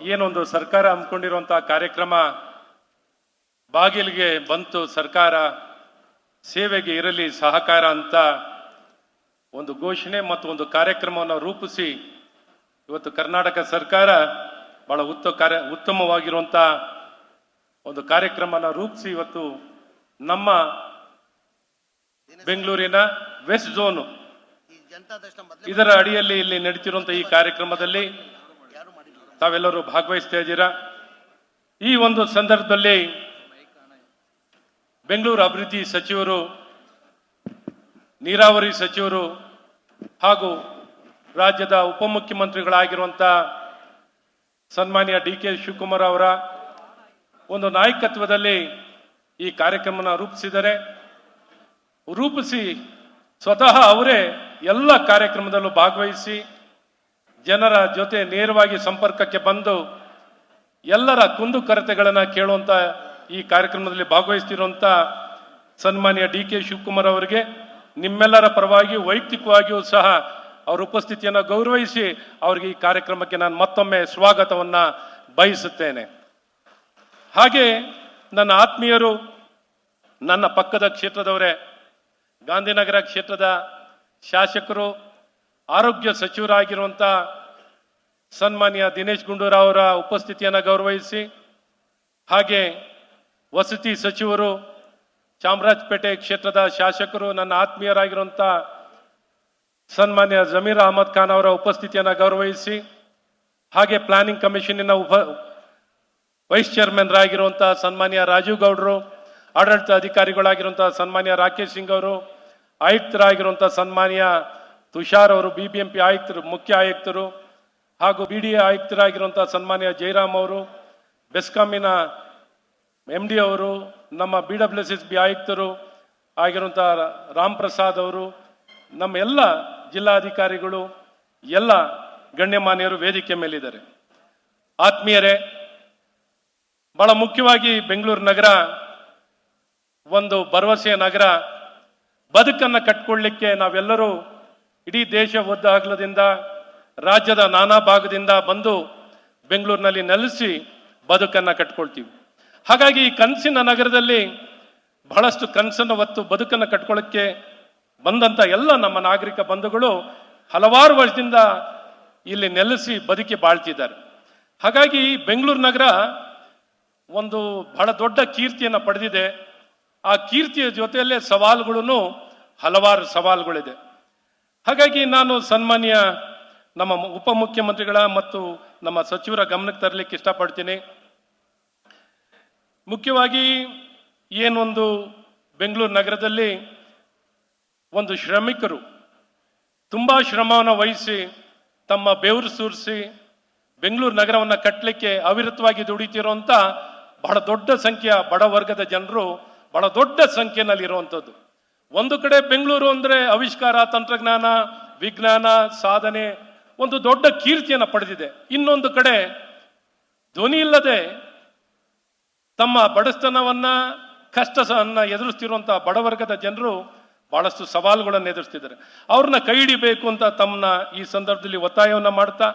ಏನೊಂದು ಸರ್ಕಾರ ಹಮ್ಮಿಕೊಂಡಿರುವಂತಹ ಕಾರ್ಯಕ್ರಮ ಬಾಗಿಲಿಗೆ ಬಂತು ಸರ್ಕಾರ ಸೇವೆಗೆ ಇರಲಿ ಸಹಕಾರ ಅಂತ ಒಂದು ಘೋಷಣೆ ಮತ್ತು ಒಂದು ಕಾರ್ಯಕ್ರಮವನ್ನು ರೂಪಿಸಿ ಇವತ್ತು ಕರ್ನಾಟಕ ಸರ್ಕಾರ ಬಹಳ ಉತ್ತ ಕಾರ್ಯ ಉತ್ತಮವಾಗಿರುವಂತ ಒಂದು ಕಾರ್ಯಕ್ರಮನ ರೂಪಿಸಿ ಇವತ್ತು ನಮ್ಮ ಬೆಂಗಳೂರಿನ ವೆಸ್ಟ್ ಝೋನ್ ಇದರ ಅಡಿಯಲ್ಲಿ ಇಲ್ಲಿ ನಡೀತಿರುವಂತಹ ಈ ಕಾರ್ಯಕ್ರಮದಲ್ಲಿ ತಾವೆಲ್ಲರೂ ಭಾಗವಹಿಸ್ತಾ ಇದ್ದೀರಾ? ಈ ಒಂದು ಸಂದರ್ಭದಲ್ಲಿ ಬೆಂಗಳೂರು ಅಭಿವೃದ್ಧಿ ಸಚಿವರು, ನೀರಾವರಿ ಸಚಿವರು ಹಾಗೂ ರಾಜ್ಯದ ಉಪಮುಖ್ಯಮಂತ್ರಿಗಳಾಗಿರುವಂಥ ಸನ್ಮಾನ್ಯ ಡಿ ಕೆ ಶಿವಕುಮಾರ್ ಅವರ ಒಂದು ನಾಯಕತ್ವದಲ್ಲಿ ಈ ಕಾರ್ಯಕ್ರಮನ ರೂಪಿಸಿದರೆ ರೂಪಿಸಿ ಸ್ವತಃ ಅವರೇ ಎಲ್ಲ ಕಾರ್ಯಕ್ರಮದಲ್ಲೂ ಭಾಗವಹಿಸಿ ಜನರ ಜೊತೆ ನೇರವಾಗಿ ಸಂಪರ್ಕಕ್ಕೆ ಬಂದು ಎಲ್ಲರ ಕುಂದು ಕೊರತೆಗಳನ್ನು ಕೇಳುವಂಥ ಈ ಕಾರ್ಯಕ್ರಮದಲ್ಲಿ ಭಾಗವಹಿಸ್ತಿರುವಂಥ ಸನ್ಮಾನ್ಯ ಡಿ ಕೆ ಶಿವಕುಮಾರ್ ಅವರಿಗೆ, ನಿಮ್ಮೆಲ್ಲರ ಪರವಾಗಿ ವೈಯಕ್ತಿಕವಾಗಿಯೂ ಸಹ ಅವರ ಉಪಸ್ಥಿತಿಯನ್ನು ಗೌರವಿಸಿ ಅವರಿಗೆ ಈ ಕಾರ್ಯಕ್ರಮಕ್ಕೆ ನಾನು ಮತ್ತೊಮ್ಮೆ ಸ್ವಾಗತವನ್ನು ಬಯಸುತ್ತೇನೆ. ಹಾಗೆ ನನ್ನ ಆತ್ಮೀಯರು, ನನ್ನ ಪಕ್ಕದ ಕ್ಷೇತ್ರದವರೇ, ಗಾಂಧಿನಗರ ಕ್ಷೇತ್ರದ ಶಾಸಕರು, ಆರೋಗ್ಯ ಸಚಿವರಾಗಿರುವಂತ ಸನ್ಮಾನ್ಯ ದಿನೇಶ್ ಗುಂಡೂರಾವ್ ಅವರ ಉಪಸ್ಥಿತಿಯನ್ನು ಗೌರವಿಸಿ, ಹಾಗೆ ವಸತಿ ಸಚಿವರು ಚಾಮರಾಜಪೇಟೆ ಕ್ಷೇತ್ರದ ಶಾಸಕರು, ನನ್ನ ಆತ್ಮೀಯರಾಗಿರುವಂಥ ಸನ್ಮಾನ್ಯ ಜಮೀರ್ ಅಹಮದ್ ಖಾನ್ ಅವರ ಉಪಸ್ಥಿತಿಯನ್ನು ಗೌರವಿಸಿ, ಹಾಗೆ ಪ್ಲಾನಿಂಗ್ ಕಮಿಷನಿನ ಉಪ ವೈಸ್ ಚೇರ್ಮನ್ ರಾಗಿರುವಂತಹ ಸನ್ಮಾನ್ಯ ರಾಜೀವ್ ಗೌಡರು, ಆಡಳಿತ ಅಧಿಕಾರಿಗಳಾಗಿರುವಂತಹ ಸನ್ಮಾನ್ಯ ರಾಕೇಶ್ ಸಿಂಗ್ ಅವರು ಆಯುಕ್ತರಾಗಿರುವಂತಹ ಸನ್ಮಾನ್ಯ ತುಷಾರ್ ಅವರು ಬಿ ಬಿ ಎಂ ಪಿ ಆಯುಕ್ತರು, ಮುಖ್ಯ ಆಯುಕ್ತರು ಹಾಗೂ ಬಿ ಡಿ ಎ ಆಯುಕ್ತರಾಗಿರುವಂತಹ ಸನ್ಮಾನ್ಯ ಜಯರಾಮ್ ಅವರು, ಬೆಸ್ಕಾಮಿನ ಎಂ ಡಿ ಅವರು, ನಮ್ಮ B W S S B ಆಯುಕ್ತರು ಆಗಿರುವಂಥ ರಾಮ್ ಪ್ರಸಾದ್ ಅವರು, ನಮ್ಮ ಎಲ್ಲ ಜಿಲ್ಲಾಧಿಕಾರಿಗಳು, ಎಲ್ಲ ಗಣ್ಯಮಾನ್ಯರು ವೇದಿಕೆ ಮೇಲಿದ್ದಾರೆ. ಆತ್ಮೀಯರೇ, ಬಹಳ ಮುಖ್ಯವಾಗಿ ಬೆಂಗಳೂರು ನಗರ ಒಂದು ಭರವಸೆಯ ನಗರ. ಬದುಕನ್ನು ಕಟ್ಕೊಳ್ಳಿಕ್ಕೆ ನಾವೆಲ್ಲರೂ ಇಡೀ ದೇಶ ಒದ್ದಾಗಲದಿಂದ ರಾಜ್ಯದ ನಾನಾ ಭಾಗದಿಂದ ಬಂದು ಬೆಂಗಳೂರಿನಲ್ಲಿ ನೆಲೆಸಿ ಬದುಕನ್ನು ಕಟ್ಕೊಳ್ತೀವಿ. ಹಾಗಾಗಿ ಈ ಕನಸಿನ ನಗರದಲ್ಲಿ ಬಹಳಷ್ಟು ಕನಸನ್ನು ಹೊತ್ತು ಬದುಕನ್ನು ಕಟ್ಕೊಳ್ಳೋಕ್ಕೆ ಬಂದಂಥ ಎಲ್ಲ ನಮ್ಮ ನಾಗರಿಕ ಬಂಧುಗಳು ಹಲವಾರು ವರ್ಷದಿಂದ ಇಲ್ಲಿ ನೆಲೆಸಿ ಬದುಕಿ ಬಾಳ್ತಿದ್ದಾರೆ. ಹಾಗಾಗಿ ಬೆಂಗಳೂರು ನಗರ ಒಂದು ಬಹಳ ದೊಡ್ಡ ಕೀರ್ತಿಯನ್ನು ಪಡೆದಿದೆ. ಆ ಕೀರ್ತಿಯ ಜೊತೆಯಲ್ಲೇ ಸವಾಲುಗಳನ್ನು ಹಲವಾರು ಸವಾಲುಗಳಿದೆ. ಹಾಗಾಗಿ ನಾನು ಸನ್ಮಾನ್ಯ ನಮ್ಮ ಉಪಮುಖ್ಯಮಂತ್ರಿಗಳ ಮತ್ತು ನಮ್ಮ ಸಚಿವರ ಗಮನಕ್ಕೆ ತರಲಿಕ್ಕೆ ಇಷ್ಟಪಡ್ತೀನಿ. ಮುಖ್ಯವಾಗಿ ಏನೊಂದು ಬೆಂಗಳೂರು ನಗರದಲ್ಲಿ ಒಂದು ಶ್ರಮಿಕರು ತುಂಬ ಶ್ರಮವನ್ನು ವಹಿಸಿ ತಮ್ಮ ಬೆವರು ಸುರಿಸಿ ಬೆಂಗಳೂರು ನಗರವನ್ನು ಕಟ್ಟಲಿಕ್ಕೆ ಅವಿರತವಾಗಿ ದುಡಿತಿರುವಂಥ ಬಹಳ ದೊಡ್ಡ ಸಂಖ್ಯೆಯ ಬಡ ವರ್ಗದ ಜನರು ಬಹಳ ದೊಡ್ಡ ಸಂಖ್ಯೆನಲ್ಲಿ ಇರುವಂಥದ್ದು ಒಂದು ಕಡೆ ಬೆಂಗಳೂರು ಅಂದರೆ ಆವಿಷ್ಕಾರ, ತಂತ್ರಜ್ಞಾನ, ವಿಜ್ಞಾನ, ಸಾಧನೆ ಒಂದು ದೊಡ್ಡ ಕೀರ್ತಿಯನ್ನು ಪಡೆದಿದೆ. ಇನ್ನೊಂದು ಕಡೆ ಧ್ವನಿ ಇಲ್ಲದೆ ತಮ್ಮ ಬಡಸ್ತನವನ್ನ ಕಷ್ಟವನ್ನ ಎದುರಿಸ್ತಿರುವಂತಹ ಬಡವರ್ಗದ ಜನರು ಬಹಳಷ್ಟು ಸವಾಲುಗಳನ್ನು ಎದುರಿಸ್ತಿದ್ದಾರೆ. ಅವ್ರನ್ನ ಕೈ ಹಿಡಿಬೇಕು ಅಂತ ತಮ್ಮನ್ನ ಈ ಸಂದರ್ಭದಲ್ಲಿ ಒತ್ತಾಯವನ್ನ ಮಾಡ್ತಾ